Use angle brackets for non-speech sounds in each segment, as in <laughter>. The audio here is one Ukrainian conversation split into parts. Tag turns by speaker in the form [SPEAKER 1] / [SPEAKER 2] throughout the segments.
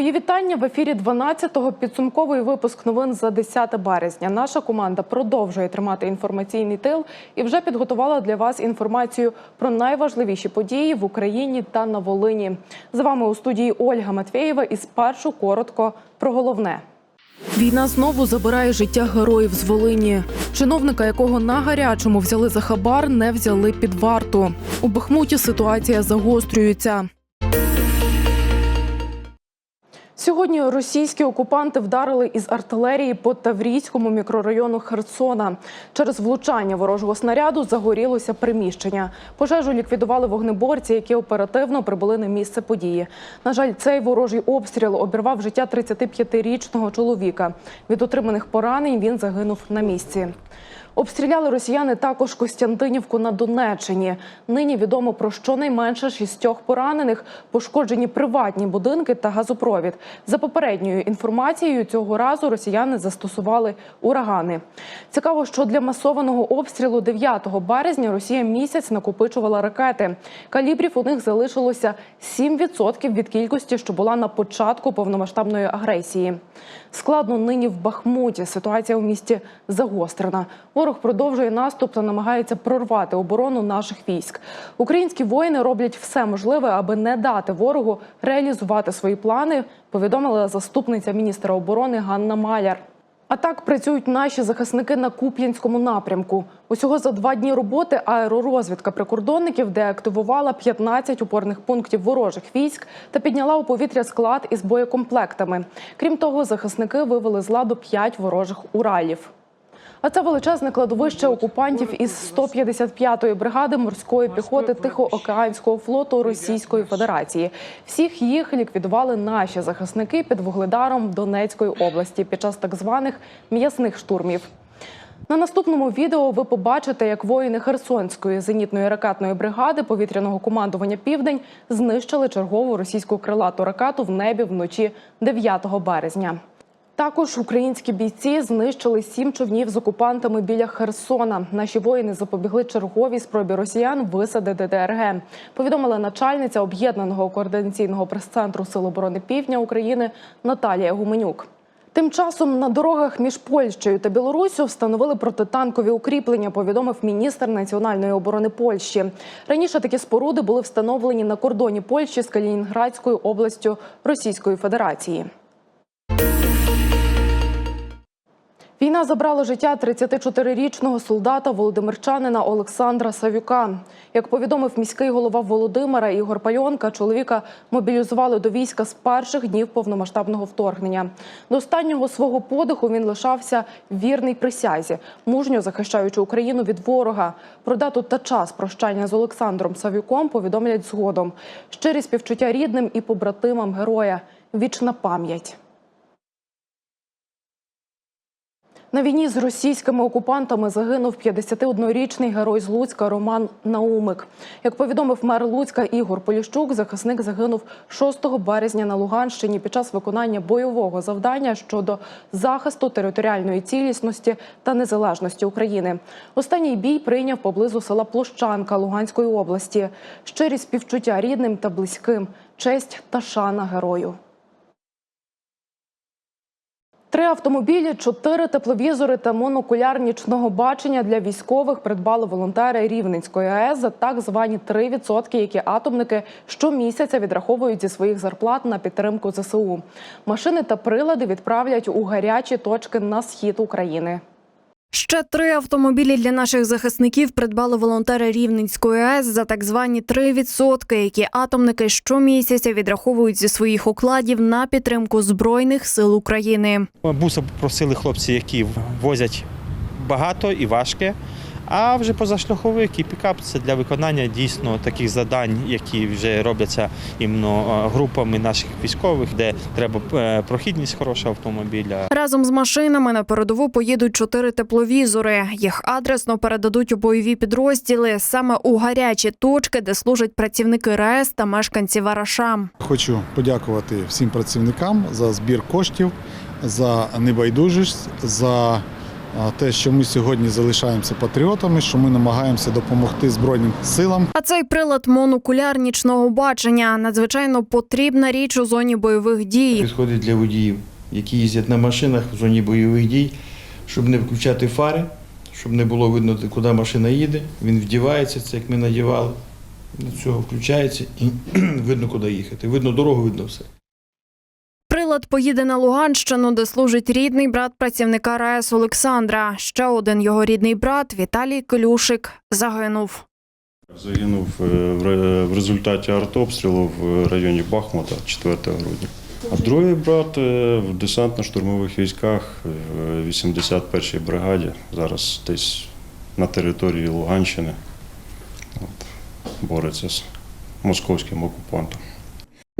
[SPEAKER 1] Мої вітання в ефірі 12-го підсумковий випуск новин за 10 березня. Наша команда продовжує тримати інформаційний тил і вже підготувала для вас інформацію про найважливіші події в Україні та на Волині. З вами у студії Ольга Матвєєва і спершу коротко про головне. Війна знову забирає життя героїв з Волині. Чиновника, якого на гарячому взяли за хабар, не взяли під варту. У Бахмуті ситуація загострюється. Сьогодні російські окупанти вдарили із артилерії по Таврійському мікрорайону Херсона. Через влучання ворожого снаряду загорілося приміщення. Пожежу ліквідували вогнеборці, які оперативно прибули на місце події. На жаль, цей ворожий обстріл обірвав життя 35-річного чоловіка. Від отриманих поранень він загинув на місці. Обстріляли росіяни також Костянтинівку на Донеччині. Нині відомо про щонайменше шістьох поранених, пошкоджені приватні будинки та газопровід. За попередньою інформацією, цього разу росіяни застосували урагани. Цікаво, що для масованого обстрілу 9 березня Росія місяць накопичувала ракети. Калібрів у них залишилося 7% від кількості, що була на початку повномасштабної агресії. Складно нині в Бахмуті. Ситуація у місті загострена. Ворог продовжує наступ та намагається прорвати оборону наших військ. Українські воїни роблять все можливе, аби не дати ворогу реалізувати свої плани. Повідомила заступниця міністра оборони Ганна Маляр. А так працюють наші захисники на Куп'янському напрямку. Усього за два дні роботи аеророзвідка прикордонників деактивувала 15 опорних пунктів ворожих військ та підняла у повітря склад із боєкомплектами. Крім того, захисники вивели з ладу 5 ворожих уралів. А це величезне кладовище окупантів із 155-ї бригади морської піхоти Тихоокеанського флоту Російської Федерації. Всіх їх ліквідували наші захисники під вугледаром Донецької області під час так званих м'ясних штурмів. На наступному відео ви побачите, як воїни Херсонської зенітної ракетної бригади повітряного командування Південь знищили чергову російську крилату ракету в небі вночі 9 березня. Також українські бійці знищили сім човнів з окупантами біля Херсона. Наші воїни запобігли черговій спробі росіян висадити ДРГ. Повідомила начальниця об'єднаного координаційного прес-центру Сил оборони Півдня України Наталія Гуменюк. Тим часом на дорогах між Польщею та Білоруссю встановили протитанкові укріплення. Повідомив міністр національної оборони Польщі. Раніше такі споруди були встановлені на кордоні Польщі з Калінінградською областю Російської Федерації. Війна забрала життя 34-річного солдата володимирчанина Олександра Савюка. Як повідомив міський голова Володимира Ігор Пальонка, чоловіка мобілізували до війська з перших днів повномасштабного вторгнення. До останнього свого подиху він лишався вірний присязі, мужньо захищаючи Україну від ворога. Про дату та час прощання з Олександром Савюком повідомлять згодом. Щирі співчуття рідним і побратимам героя. Вічна пам'ять. На війні з російськими окупантами загинув 51-річний герой з Луцька Роман Наумик. Як повідомив мер Луцька Ігор Поліщук, захисник загинув 6 березня на Луганщині під час виконання бойового завдання щодо захисту територіальної цілісності та незалежності України. Останній бій прийняв поблизу села Площанка Луганської області. Щирі співчуття рідним та близьким, честь та шана герою. Три автомобілі, чотири тепловізори та монокуляр нічного бачення для військових придбали волонтери Рівненської АЕС за так звані 3%, які атомники щомісяця відраховують зі своїх зарплат на підтримку ЗСУ. Машини та прилади відправлять у гарячі точки на схід України.
[SPEAKER 2] Ще три автомобілі для наших захисників придбали волонтери Рівненської АЕС за так звані 3%, які атомники щомісяця відраховують зі своїх укладів на підтримку збройних сил України.
[SPEAKER 3] Буса просили хлопці, які возять багато і важке. А вже позашляховик і пікап це для виконання дійсно таких завдань, які вже робляться іменно е, групами наших військових, де треба е, прохідність хорошого автомобіля.
[SPEAKER 2] Разом з машинами на передову поїдуть чотири тепловізори. Їх адресно передадуть у бойові підрозділи саме у гарячі точки, де служать працівники РАЕС та мешканці Вараша.
[SPEAKER 4] Хочу подякувати всім працівникам за збір коштів, за небайдужість, за те, що ми сьогодні залишаємося патріотами, що ми намагаємося допомогти Збройним силам.
[SPEAKER 2] А цей прилад монокуляр нічного бачення надзвичайно потрібна річ у зоні бойових дій.
[SPEAKER 5] Підходить для водіїв, які їздять на машинах в зоні бойових дій, щоб не включати фари, щоб не було видно, куди машина їде. Він вдівається, це як ми надівали. До цього включається і <clears throat> видно, куди їхати. Видно дорогу, видно все.
[SPEAKER 2] Прилад поїде на Луганщину, де служить рідний брат працівника РАЕС Олександра. Ще один його рідний брат Віталій Клюшик загинув.
[SPEAKER 6] Загинув е, в результаті артобстрілу в районі Бахмута 4 грудня. А другий брат е, в десантно-штурмових військах е, в 81-й бригаді, зараз десь на території Луганщини. От, бореться з московським окупантом.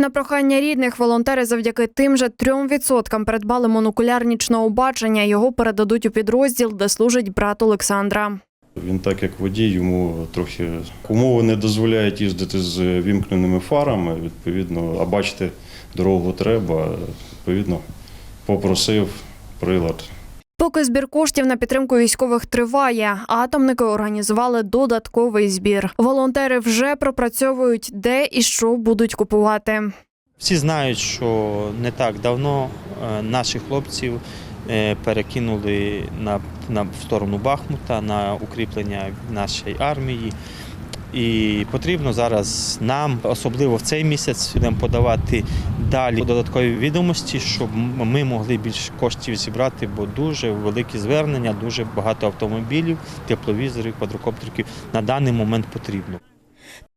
[SPEAKER 2] На прохання рідних волонтери завдяки тим же трьом відсоткам придбали монокуляр нічного бачення. Його передадуть у підрозділ, де служить брат Олександра.
[SPEAKER 6] Він, так як водій, йому трохи умови не дозволяють їздити з вімкненими фарами. Відповідно, а бачити дорогу треба. Відповідно, попросив прилад
[SPEAKER 2] Поки збір коштів на підтримку військових триває, атомники організували додатковий збір. Волонтери вже пропрацьовують, де і що будуть купувати.
[SPEAKER 3] Всі знають, що не так давно е, наших хлопців е, перекинули на, на в сторону Бахмута на укріплення нашої армії. І потрібно зараз нам, особливо в цей місяць, будемо подавати далі додаткові відомості, щоб ми могли більше коштів зібрати, бо дуже великі звернення, дуже багато автомобілів, тепловізорів, квадрокоптерів на даний момент потрібно.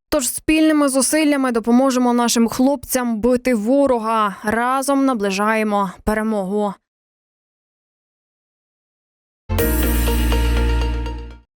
[SPEAKER 2] Тож спільними зусиллями допоможемо нашим хлопцям бити ворога. Разом наближаємо перемогу.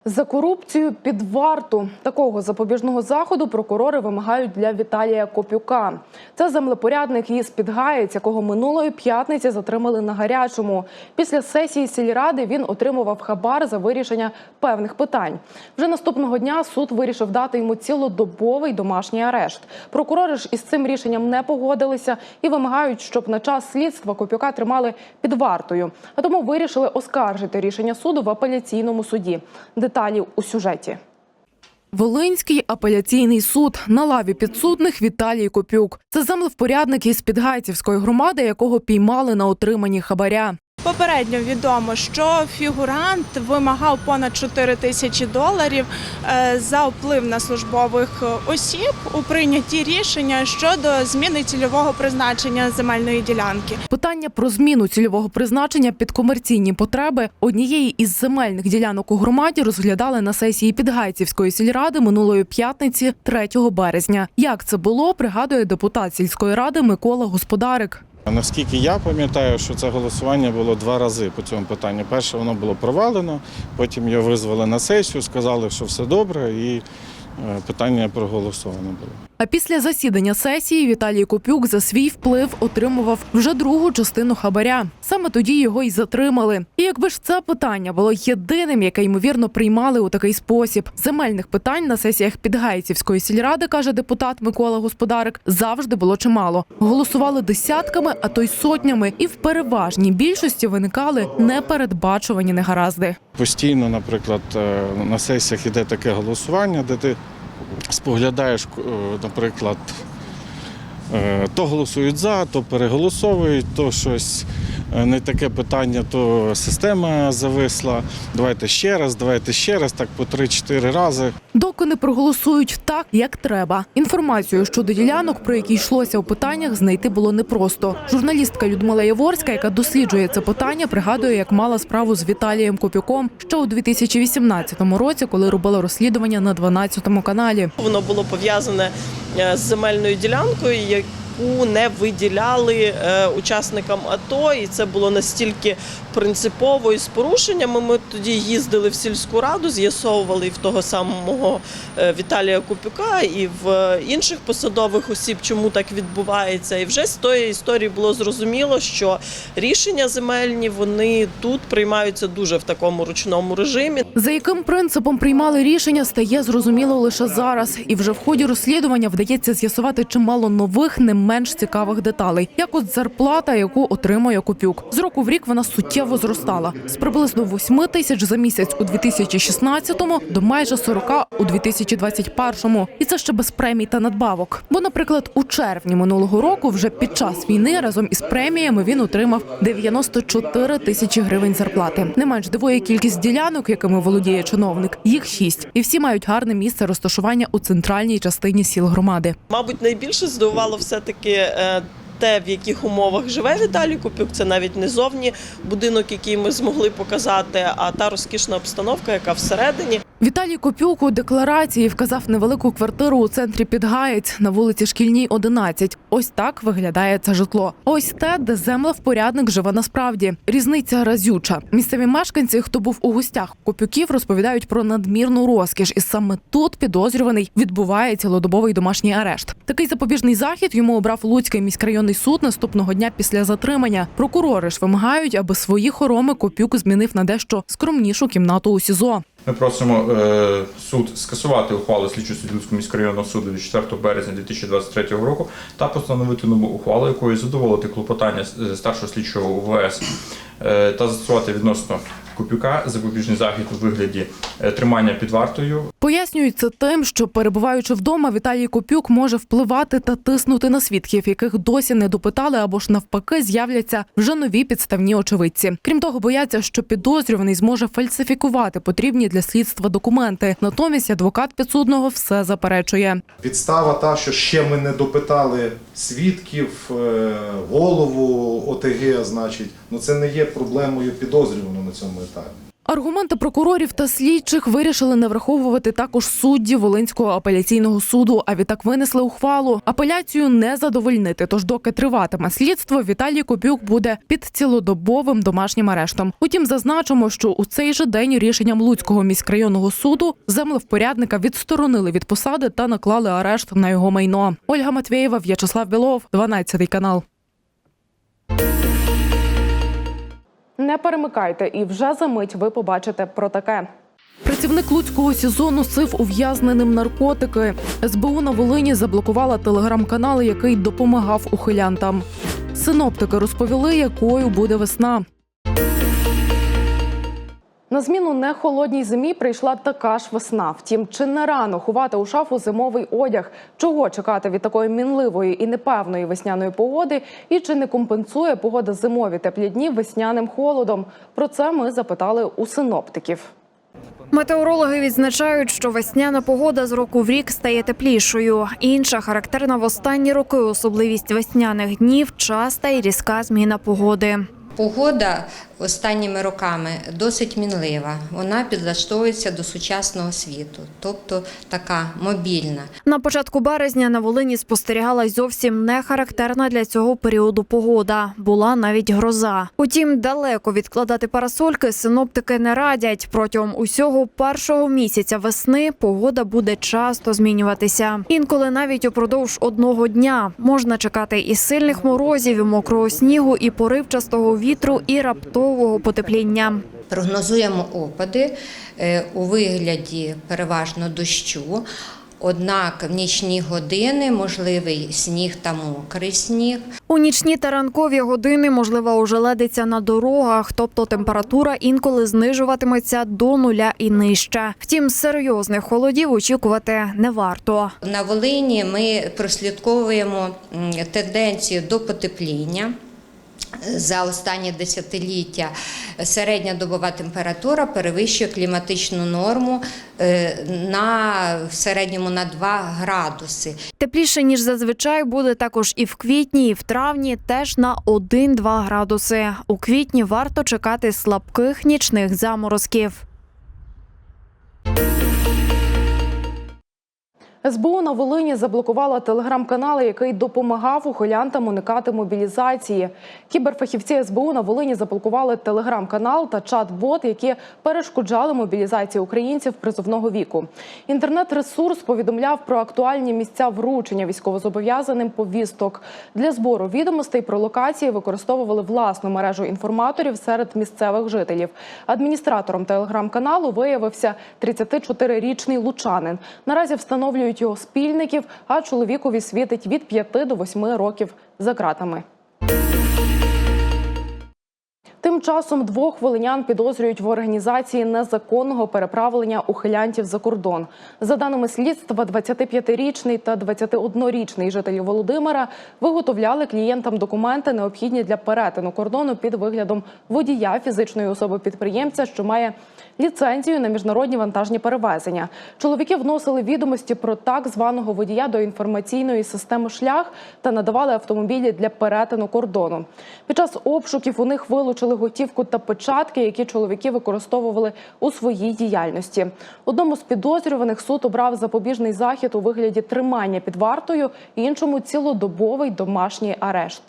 [SPEAKER 1] За корупцію під варту такого запобіжного заходу прокурори вимагають для Віталія Копюка. Це землепорядник із Підгаєць, якого минулої п'ятниці затримали на гарячому. Після сесії сільради він отримував хабар за вирішення певних питань. Вже наступного дня суд вирішив дати йому цілодобовий домашній арешт. Прокурори ж із цим рішенням не погодилися і вимагають, щоб на час слідства Копюка тримали під вартою. А тому вирішили оскаржити рішення суду в апеляційному суді. Деталі у сюжеті. Волинський апеляційний суд на лаві підсудних Віталій Копюк. Це землевпорядник із Підгайцівської громади, якого піймали на отриманні хабаря.
[SPEAKER 7] Попередньо відомо, що фігурант вимагав понад 4 тисячі доларів е, за вплив на службових осіб у прийнятті рішення щодо зміни цільового призначення земельної ділянки.
[SPEAKER 1] Питання про зміну цільового призначення під комерційні потреби однієї із земельних ділянок у громаді розглядали на сесії Підгайцівської сільради минулої п'ятниці, 3 березня. Як це було, пригадує депутат сільської ради Микола Господарик.
[SPEAKER 4] Наскільки я пам'ятаю, що це голосування було два рази по цьому питанню. Перше воно було провалено, потім його визвали на сесію, сказали, що все добре, і е, питання проголосовано було.
[SPEAKER 1] А після засідання сесії Віталій Копюк за свій вплив отримував вже другу частину хабаря. Саме тоді його й затримали. І якби ж це питання було єдиним, яке ймовірно приймали у такий спосіб. Земельних питань на сесіях Підгайцівської сільради, каже депутат Микола Господарик, завжди було чимало. Голосували десятками, а то й сотнями, і в переважній більшості виникали непередбачувані негаразди.
[SPEAKER 4] Постійно, наприклад, е, на сесіях іде таке голосування, де ти споглядаєш, е, наприклад, е, то голосують за, то переголосовують, то щось не таке питання, то система зависла. Давайте ще раз, давайте ще раз, так по 3-4 рази.
[SPEAKER 1] Доки не проголосують так, як треба. Інформацію щодо ділянок, про які йшлося у питаннях, знайти було непросто. Журналістка Людмила Яворська, яка досліджує це питання, пригадує, як мала справу з Віталієм Копюком ще у 2018 році, коли робила розслідування на 12 каналі.
[SPEAKER 8] Воно було пов'язане е, з земельною ділянкою, яку не виділяли е, учасникам АТО, і це було настільки принципово і з порушеннями. Ми тоді їздили в сільську раду, з'ясовували і в того самого е, Віталія Купюка, і в е, інших посадових осіб, чому так відбувається. І вже з тої історії було зрозуміло, що рішення земельні вони тут приймаються дуже в такому ручному режимі.
[SPEAKER 1] За яким принципом приймали рішення, стає зрозуміло лише зараз. І вже в ході розслідування вдається з'ясувати чимало нових, не менш цікавих деталей, як от зарплата, яку отримує Копюк. З року в рік вона суттєво зростала з приблизно 8 тисяч за місяць у 2016-му до майже 40 у 2021-му. І це ще без премій та надбавок. Бо, наприклад, у червні минулого року, вже під час війни, разом із преміями він отримав 94 тисячі гривень зарплати. Не менш дивує кількість ділянок, якими володіє чиновник. Їх шість, і всі мають гарне місце розташування у центральній частині сіл громади.
[SPEAKER 8] Мабуть, найбільше здивувало все-таки е, те, в яких умовах живе Віталій Купюк. Це навіть не зовні будинок, який ми змогли показати, а та розкішна обстановка, яка всередині.
[SPEAKER 1] Віталій Копюк у декларації вказав невелику квартиру у центрі Підгаєць на вулиці Шкільній, 11. Ось так виглядає це житло. Ось те, де землевпорядник живе насправді. Різниця разюча. Місцеві мешканці, хто був у гостях Копюків, розповідають про надмірну розкіш, і саме тут підозрюваний відбуває цілодобовий домашній арешт. Такий запобіжний захід йому обрав Луцький міськрайонний суд наступного дня після затримання. Прокурори ж вимагають, аби свої хороми Копюк змінив на дещо скромнішу кімнату у СІЗО.
[SPEAKER 9] Ми просимо е, суд скасувати ухвалу слідчого суддівського міськрайонного суду від 4 березня 2023 року та постановити нову ухвалу, якою задоволити клопотання е, старшого слідчого УВС е, та застосувати відносно Купюка запобіжний захід у вигляді е, тримання під вартою
[SPEAKER 1] Пояснюють це тим, що перебуваючи вдома, Віталій Копюк може впливати та тиснути на свідків, яких досі не допитали або ж навпаки з'являться вже нові підставні очевидці. Крім того, бояться, що підозрюваний зможе фальсифікувати потрібні для слідства документи. Натомість адвокат підсудного все заперечує.
[SPEAKER 10] Підстава та, що ще ми не допитали свідків, е, голову ОТГ, значить, ну це не є проблемою підозрюваного на цьому етапі.
[SPEAKER 1] Аргументи прокурорів та слідчих вирішили не враховувати також судді Волинського апеляційного суду. А відтак винесли ухвалу. Апеляцію не задовольнити. Тож, доки триватиме слідство, Віталій Копюк буде під цілодобовим домашнім арештом. Утім, зазначимо, що у цей же день рішенням Луцького міськрайонного суду землевпорядника відсторонили від посади та наклали арешт на його майно. Ольга Матвєєва, В'ячеслав Білов, 12 канал. Не перемикайте, і вже за мить ви побачите про таке. Працівник Луцького СІЗО носив ув'язненим наркотики. СБУ на Волині заблокувала телеграм-канал, який допомагав ухилянтам. Синоптики розповіли, якою буде весна. На зміну не холодній зимі прийшла така ж весна. Втім, чи не рано ховати у шафу зимовий одяг? Чого чекати від такої мінливої і непевної весняної погоди? І чи не компенсує погода зимові теплі дні весняним холодом? Про це ми запитали у синоптиків.
[SPEAKER 2] Метеорологи відзначають, що весняна погода з року в рік стає теплішою. Інша характерна в останні роки особливість весняних днів часта і різка зміна погоди.
[SPEAKER 11] Погода останніми роками досить мінлива. Вона підлаштовується до сучасного світу, тобто така мобільна.
[SPEAKER 2] На початку березня на Волині спостерігалась зовсім не характерна для цього періоду погода. Була навіть гроза. Утім, далеко відкладати парасольки синоптики не радять. Протягом усього першого місяця весни погода буде часто змінюватися. Інколи навіть упродовж одного дня можна чекати і сильних морозів, і мокрого снігу, і поривчастого вітру, і раптового потепління.
[SPEAKER 11] Прогнозуємо опади е, у вигляді переважно дощу. Однак в нічні години можливий сніг та мокрий сніг.
[SPEAKER 2] У нічні та ранкові години можлива ожеледиця на дорогах, тобто температура інколи знижуватиметься до нуля і нижче. Втім, серйозних холодів очікувати не варто.
[SPEAKER 11] На Волині ми прослідковуємо тенденцію до потепління. За останні десятиліття середня добова температура перевищує кліматичну норму е, на в середньому на 2 градуси.
[SPEAKER 2] Тепліше ніж зазвичай буде також і в квітні, і в травні теж на 1-2 градуси. У квітні варто чекати слабких нічних заморозків.
[SPEAKER 1] СБУ на Волині заблокувала телеграм-канал, який допомагав ухилянтам уникати мобілізації. Кіберфахівці СБУ на Волині заблокували телеграм-канал та чат-бот, які перешкоджали мобілізації українців призовного віку. Інтернет-ресурс повідомляв про актуальні місця вручення військовозобов'язаним повісток. Для збору відомостей про локації використовували власну мережу інформаторів серед місцевих жителів. Адміністратором телеграм-каналу виявився 34-річний лучанин. Наразі встановлюють підозрюють його спільників, а чоловікові світить від 5 до 8 років за ґратами. Тим часом двох волинян підозрюють в організації незаконного переправлення ухилянтів за кордон. За даними слідства, 25-річний та 21-річний жителі Володимира виготовляли клієнтам документи, необхідні для перетину кордону під виглядом водія фізичної особи підприємця, що має ліцензію на міжнародні вантажні перевезення. Чоловіки вносили відомості про так званого водія до інформаційної системи шлях та надавали автомобілі для перетину кордону. Під час обшуків у них вилучили готівку та печатки, які чоловіки використовували у своїй діяльності. Одному з підозрюваних суд обрав запобіжний захід у вигляді тримання під вартою, іншому цілодобовий домашній арешт.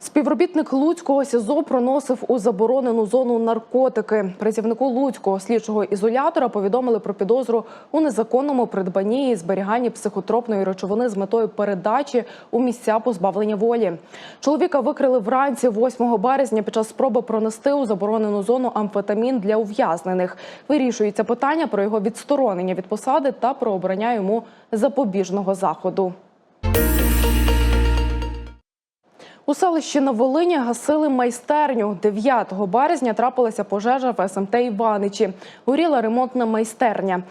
[SPEAKER 1] Співробітник Луцького СІЗО проносив у заборонену зону наркотики. Працівнику Луцького слідчого ізолятора повідомили про підозру у незаконному придбанні і зберіганні психотропної речовини з метою передачі у місця позбавлення волі. Чоловіка викрили вранці 8 березня під час спроби пронести у заборонену зону амфетамін для ув'язнених. Вирішується питання про його відсторонення від посади та про обрання йому запобіжного заходу. У селищі на Волині гасили майстерню. 9 березня трапилася пожежа в СМТ Іваничі. Горіла ремонтна майстерня.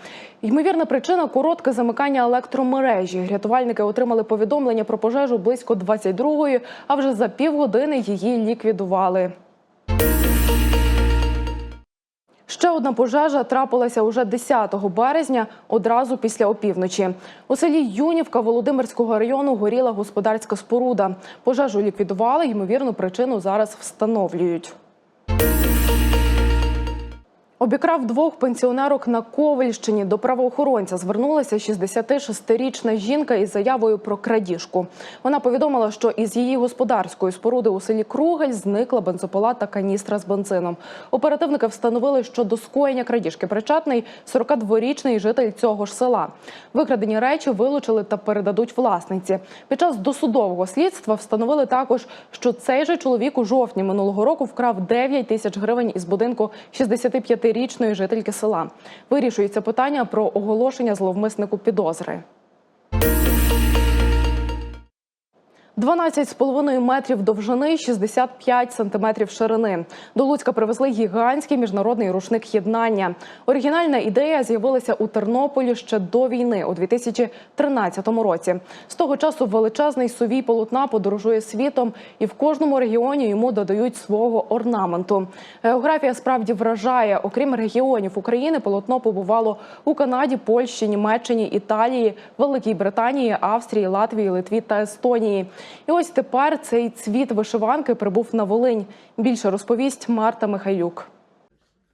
[SPEAKER 1] Ймовірна причина коротке замикання електромережі. Рятувальники отримали повідомлення про пожежу близько 22-ї, а вже за півгодини її ліквідували. Ще одна пожежа трапилася уже 10 березня, одразу після опівночі. У селі Юнівка Володимирського району горіла господарська споруда. Пожежу ліквідували, ймовірну причину зараз встановлюють. Обікрав двох пенсіонерок на Ковальщині. До правоохоронця звернулася 66-річна жінка із заявою про крадіжку. Вона повідомила, що із її господарської споруди у селі Кругель зникла бензопила та каністра з бензином. Оперативники встановили, що до скоєння крадіжки причетний 42-річний житель цього ж села. Викрадені речі вилучили та передадуть власниці. Під час досудового слідства встановили також, що цей же чоловік у жовтні минулого року вкрав 9 тисяч гривень із будинку 65-річної жительки села. Вирішується питання про оголошення зловмиснику підозри. 12,5 метрів довжини, 65 сантиметрів ширини. До Луцька привезли гігантський міжнародний рушник єднання. Оригінальна ідея з'явилася у Тернополі ще до війни у 2013 році. З того часу величезний сувій полотна подорожує світом, і в кожному регіоні йому додають свого орнаменту. Географія справді вражає. Окрім регіонів України, полотно побувало у Канаді, Польщі, Німеччині, Італії, Великій Британії, Австрії, Латвії, Литві та Естонії. І ось тепер цей цвіт вишиванки прибув на Волинь. Більше розповість Марта Михайлюк.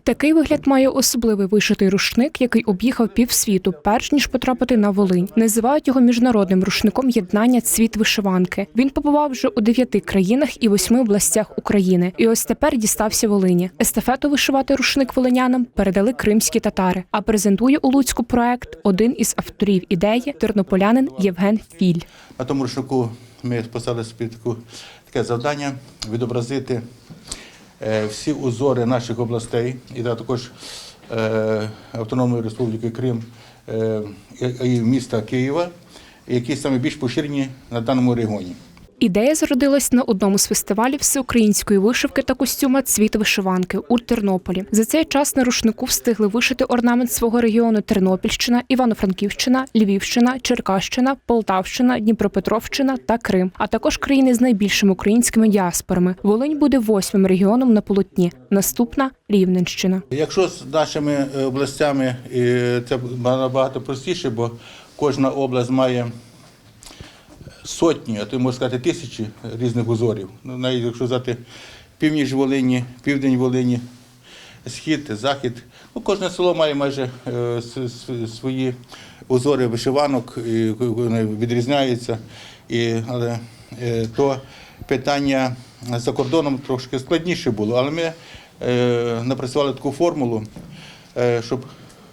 [SPEAKER 12] Такий вигляд має особливий вишитий рушник, який об'їхав півсвіту, перш ніж потрапити на Волинь. Називають його міжнародним рушником єднання цвіт вишиванки. Він побував вже у дев'яти країнах і восьми областях України. І ось тепер дістався Волині. Естафету вишивати рушник волинянам передали кримські татари. А презентує у Луцьку проект один із авторів ідеї тернополянин Євген Філь.
[SPEAKER 13] На тому рушнику ми поставили собі таку, таке завдання відобразити е, всі узори наших областей і також е, Автономної Республіки Крим е, і міста Києва, які саме більш поширені на даному регіоні.
[SPEAKER 12] Ідея зародилась на одному з фестивалів всеукраїнської вишивки та костюма Цвіт вишиванки у Тернополі. За цей час на рушнику встигли вишити орнамент свого регіону Тернопільщина, Івано-Франківщина, Львівщина, Черкащина, Полтавщина, Дніпропетровщина та Крим, а також країни з найбільшими українськими діаспорами. Волинь буде восьмим регіоном на полотні. Наступна Рівненщина.
[SPEAKER 13] Якщо з нашими е, областями це набагато простіше, бо кожна область має сотні, а то можна сказати тисячі різних узорів. Ну, навіть якщо взяти північ Волині, південь Волині, схід, захід. Ну, кожне село має майже е, свої узори вишиванок, і вони відрізняються. І, але е, то питання за кордоном трошки складніше було. Але ми е, напрацювали таку формулу, е, щоб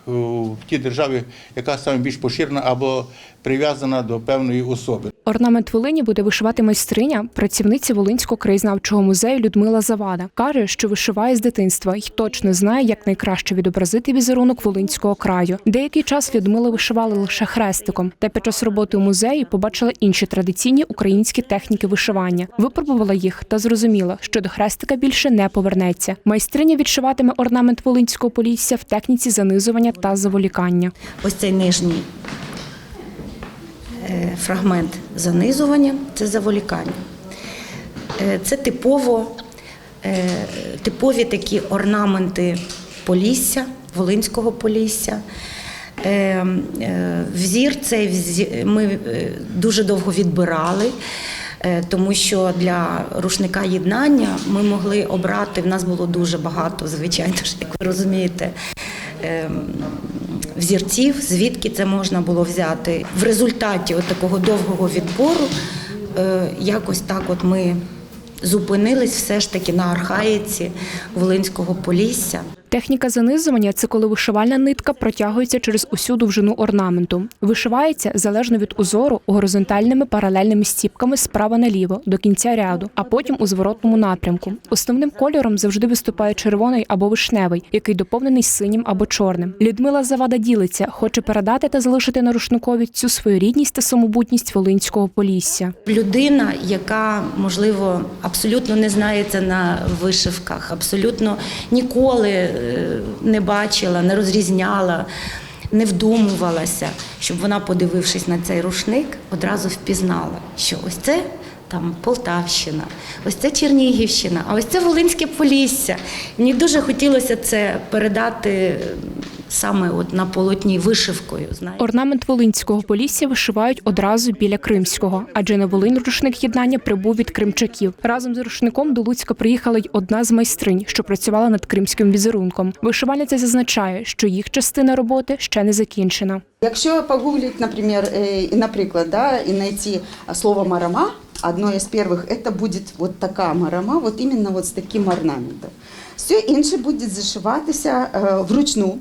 [SPEAKER 13] в тій державі, яка саме більш поширена або прив'язана до певної особи.
[SPEAKER 12] Орнамент Волині буде вишивати майстриня, працівниця Волинського краєзнавчого музею Людмила Завада. Каже, що вишиває з дитинства і точно знає, як найкраще відобразити візерунок Волинського краю. Деякий час Людмила вишивала лише хрестиком, та під час роботи у музеї побачила інші традиційні українські техніки вишивання. Випробувала їх та зрозуміла, що до хрестика більше не повернеться. Майстриня відшиватиме орнамент Волинського полісся в техніці занизування та заволікання.
[SPEAKER 14] Ось цей нижній фрагмент занизування це заволікання. Е, Це типово, е, типові такі орнаменти Полісся, Волинського Полісся. Е, е, Взір цей ми е, дуже довго відбирали. е, Тому що для рушника єднання ми могли обрати, в нас було дуже багато, звичайно ж, як ви розумієте, ем, взірців, звідки це можна було взяти. В результаті от такого довгого відбору е, якось так от ми зупинились все ж таки на архаїці Волинського Полісся.
[SPEAKER 12] Техніка занизування це коли вишивальна нитка протягується через усю довжину орнаменту. Вишивається залежно від узору горизонтальними паралельними стіпками справа наліво до кінця ряду, а потім у зворотному напрямку. Основним кольором завжди виступає червоний або вишневий, який доповнений синім або чорним. Людмила Завада ділиться, хоче передати та залишити на рушникові цю своєрідність та самобутність Волинського полісся.
[SPEAKER 14] Людина, яка можливо абсолютно не знається на вишивках, абсолютно ніколи не бачила, не розрізняла, не вдумувалася, щоб вона, подивившись на цей рушник, одразу впізнала, що ось це. Там Полтавщина, ось це Чернігівщина, а ось це Волинське Полісся. Мені дуже хотілося це передати саме от на полотні вишивкою. Знаєте.
[SPEAKER 12] Орнамент Волинського полісся вишивають одразу біля Кримського, адже на Волинь рушник єднання прибув від кримчаків. Разом з рушником до Луцька приїхала й одна з майстринь, що працювала над кримським візерунком. Вишивальниця зазначає, що їх частина роботи ще не закінчена.
[SPEAKER 15] Якщо погуглить, наприклад, е, і, наприклад, да, і знайти слово марама, одно із перших, це буде вот така марама, вот іменно вот з таким орнаментом. Все інше буде зашиватися е, вручну.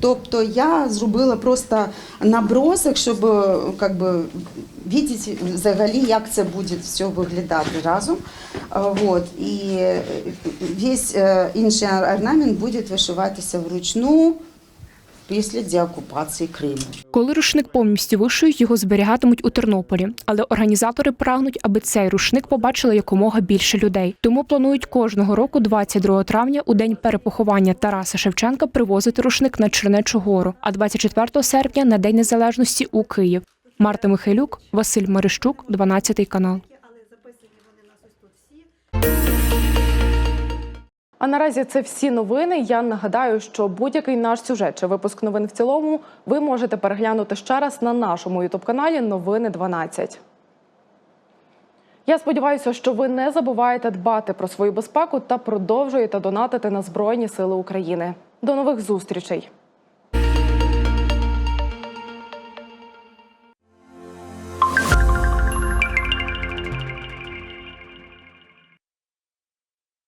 [SPEAKER 15] Тобто я зробила просто набросок, щоб е, как би, бачити взагалі, як це буде все виглядати разом. Е, Вот. І е, весь інший орнамент буде вишиватися вручну після деокупації Криму.
[SPEAKER 12] Коли рушник повністю вишиють, його зберігатимуть у Тернополі. Але організатори прагнуть, аби цей рушник побачили якомога більше людей. Тому планують кожного року, 22 травня, у день перепоховання Тараса Шевченка, привозити рушник на Чернечу гору, а 24 серпня на День Незалежності у Київ. Марта Михайлюк, Василь Марищук, 12 канал.
[SPEAKER 1] А наразі це всі новини. Я нагадаю, що будь-який наш сюжет чи випуск новин в цілому ви можете переглянути ще раз на нашому ютуб-каналі Новини 12. Я сподіваюся, що ви не забуваєте дбати про свою безпеку та продовжуєте донатити на Збройні Сили України. До нових зустрічей!